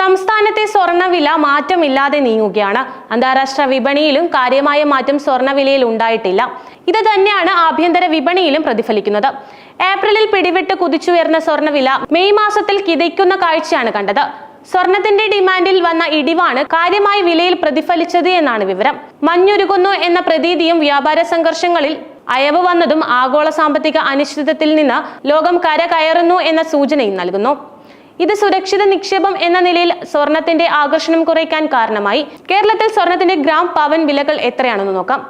സംസ്ഥാനത്തെ സ്വർണവില മാറ്റമില്ലാതെ നീങ്ങുകയാണ്. അന്താരാഷ്ട്ര വിപണിയിലും കാര്യമായ മാറ്റം സ്വർണവിലയിൽ ഉണ്ടായിട്ടില്ല. ഇത് തന്നെയാണ് ആഭ്യന്തര വിപണിയിലും പ്രതിഫലിക്കുന്നത്. ഏപ്രിലിൽ പിടിവിട്ട് കുതിച്ചുയർന്ന സ്വർണവില മെയ് മാസത്തിൽ കിതയ്ക്കുന്ന കാഴ്ചയാണ് കണ്ടത്. സ്വർണത്തിന്റെ ഡിമാൻഡിൽ വന്ന ഇടിവാണ് കാര്യമായ വിലയിൽ പ്രതിഫലിച്ചത് എന്നാണ് വിവരം. മഞ്ഞുരുകുന്നു എന്ന പ്രതീതിയും വ്യാപാര സംഘർഷങ്ങളിൽ അയവ് വന്നതും ആഗോള സാമ്പത്തിക അനിശ്ചിതത്വത്തിൽ നിന്ന് ലോകം കരകയറുന്നു എന്ന സൂചനയും നൽകുന്നു. ഇത് സുരക്ഷിത നിക്ഷേപം എന്ന നിലയിൽ സ്വർണത്തിന്റെ ആകർഷണം കുറയ്ക്കാൻ കാരണമായി. കേരളത്തിൽ സ്വർണത്തിന്റെ ഗ്രാം പവൻ വിലകൾ എത്രയാണെന്ന് നോക്കാം.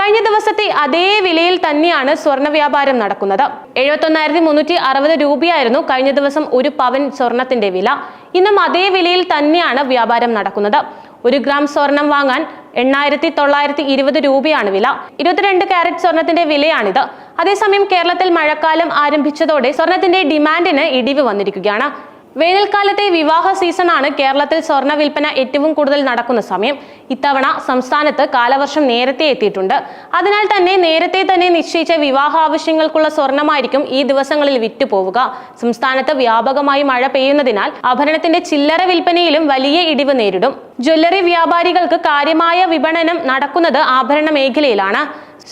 കഴിഞ്ഞ ദിവസത്തെ അതേ വിലയിൽ തന്നെയാണ് സ്വർണ വ്യാപാരം നടക്കുന്നത്. എഴുപത്തൊന്നായിരത്തി മുന്നൂറ്റി അറുപത് രൂപയായിരുന്നു കഴിഞ്ഞ ദിവസം ഒരു പവൻ സ്വർണത്തിന്റെ വില. ഇന്നും അതേ വിലയിൽ തന്നെയാണ് വ്യാപാരം നടക്കുന്നത്. ഒരു ഗ്രാം സ്വർണം വാങ്ങാൻ എണ്ണായിരത്തി തൊള്ളായിരത്തി ഇരുപത് രൂപയാണ് വില. ഇരുപത്തിരണ്ട് കാരറ്റ് സ്വർണത്തിന്റെ വിലയാണിത്. അതേസമയം കേരളത്തിൽ മഴക്കാലം ആരംഭിച്ചതോടെ സ്വർണത്തിന്റെ ഡിമാൻഡിന് ഇടിവ് വന്നിരിക്കുകയാണ്. വേനൽക്കാലത്തെ വിവാഹ സീസണാണ് കേരളത്തിൽ സ്വർണ വിൽപ്പന ഏറ്റവും കൂടുതൽ നടക്കുന്ന സമയം. ഇത്തവണ സംസ്ഥാനത്ത് കാലവർഷം നേരത്തെ എത്തിയിട്ടുണ്ട്. അതിനാൽ തന്നെ നേരത്തെ തന്നെ നിശ്ചയിച്ച വിവാഹ ആവശ്യങ്ങൾക്കുള്ള സ്വർണമായിരിക്കും ഈ ദിവസങ്ങളിൽ വിറ്റുപോവുക സംസ്ഥാനത്ത് വ്യാപകമായി മഴ പെയ്യുന്നതിനാൽ ആഭരണത്തിന്റെ ചില്ലറ വിൽപ്പനയിലും വലിയ ഇടിവ് നേരിടും. ജ്വല്ലറി വ്യാപാരികൾക്ക് കാര്യമായ വിപണനം നടക്കുന്നത് ആഭരണ മേഖലയിലാണ്.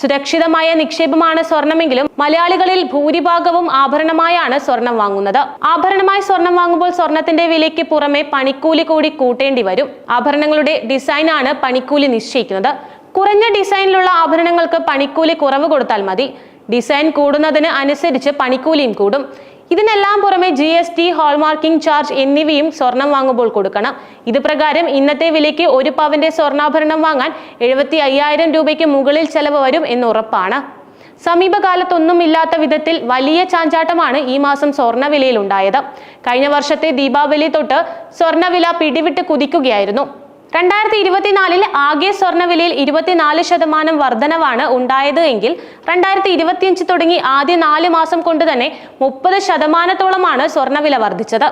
സുരക്ഷിതമായ നിക്ഷേപമാണ് സ്വർണമെങ്കിലും മലയാളികളിൽ ഭൂരിഭാഗവും ആഭരണമായാണ് സ്വർണം വാങ്ങുന്നത്. ആഭരണമായി സ്വർണം വാങ്ങുമ്പോൾ സ്വർണത്തിന്റെ വിലയ്ക്ക് പുറമെ പണിക്കൂലി കൂടി കൂട്ടേണ്ടി വരും. ആഭരണങ്ങളുടെ ഡിസൈനാണ് പണിക്കൂലി നിശ്ചയിക്കുന്നത്. കുറഞ്ഞ ഡിസൈനിലുള്ള ആഭരണങ്ങൾക്ക് പണിക്കൂലി കുറവ് കൊടുത്താൽ മതി. ഡിസൈൻ കൂടുന്നതിന് അനുസരിച്ച് പണിക്കൂലിയും കൂടും. ഇതിനെല്ലാം പുറമെ G S T hallmarking charge എന്നിവയും സ്വർണം വാങ്ങുമ്പോൾ കൊടുക്കണം. ഇത് പ്രകാരം ഇന്നത്തെ വിലയ്ക്ക് ഒരു പവന്റെ സ്വർണാഭരണം വാങ്ങാൻ എഴുപത്തി അയ്യായിരം രൂപയ്ക്ക് മുകളിൽ ചെലവ് വരും എന്ന് ഉറപ്പാണ്. സമീപകാലത്തൊന്നുമില്ലാത്ത വിധത്തിൽ വലിയ ചാഞ്ചാട്ടമാണ് ഈ മാസം സ്വർണവിലയിൽ ഉണ്ടായത് കഴിഞ്ഞ വർഷത്തെ ദീപാവലി തൊട്ട് സ്വർണവില പിടിവിട്ട് കുതിക്കുകയായിരുന്നു. രണ്ടായിരത്തി ഇരുപത്തിനാലിൽ ആകെ സ്വർണവിലയിൽ ഇരുപത്തിനാല് ശതമാനം വർധനവാണ് ഉണ്ടായത് എങ്കിൽ രണ്ടായിരത്തി ഇരുപത്തിയഞ്ച് തുടങ്ങി ആദ്യ നാല് മാസം കൊണ്ട് തന്നെ മുപ്പത് ശതമാനത്തോളമാണ് സ്വർണവില വർദ്ധിച്ചത്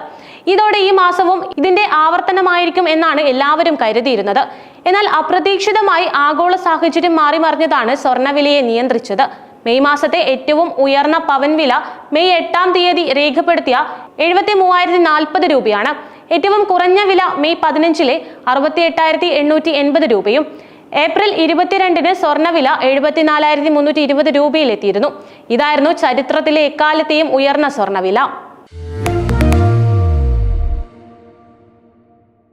ഇതോടെ ഈ മാസവും ഇതിന്റെ ആവർത്തനമായിരിക്കും എന്നാണ് എല്ലാവരും കരുതിയിരുന്നത്. എന്നാൽ അപ്രതീക്ഷിതമായി ആഗോള സാഹചര്യം മാറി മറിഞ്ഞതാണ് സ്വർണവിലയെ നിയന്ത്രിച്ചത്. മെയ് മാസത്തെ ഏറ്റവും ഉയർന്ന പവൻവില മെയ് എട്ടാം തീയതി രേഖപ്പെടുത്തിയ എഴുപത്തി മൂവായിരത്തി നാൽപ്പത് രൂപയാണ്. ഏറ്റവും കുറഞ്ഞ വില മെയ് പതിനഞ്ചിലെ അറുപത്തി എട്ടായിരത്തി എണ്ണൂറ്റി എൺപത് രൂപയും ഏപ്രിൽ ഇരുപത്തിരണ്ടിന് സ്വർണവില എഴുപത്തിനാലായിരത്തി മുന്നൂറ്റി ഇരുപത് രൂപയിലെത്തിയിരുന്നു. ഇതായിരുന്നു ചരിത്രത്തിലെ എക്കാലത്തെയും ഉയർന്ന സ്വർണവില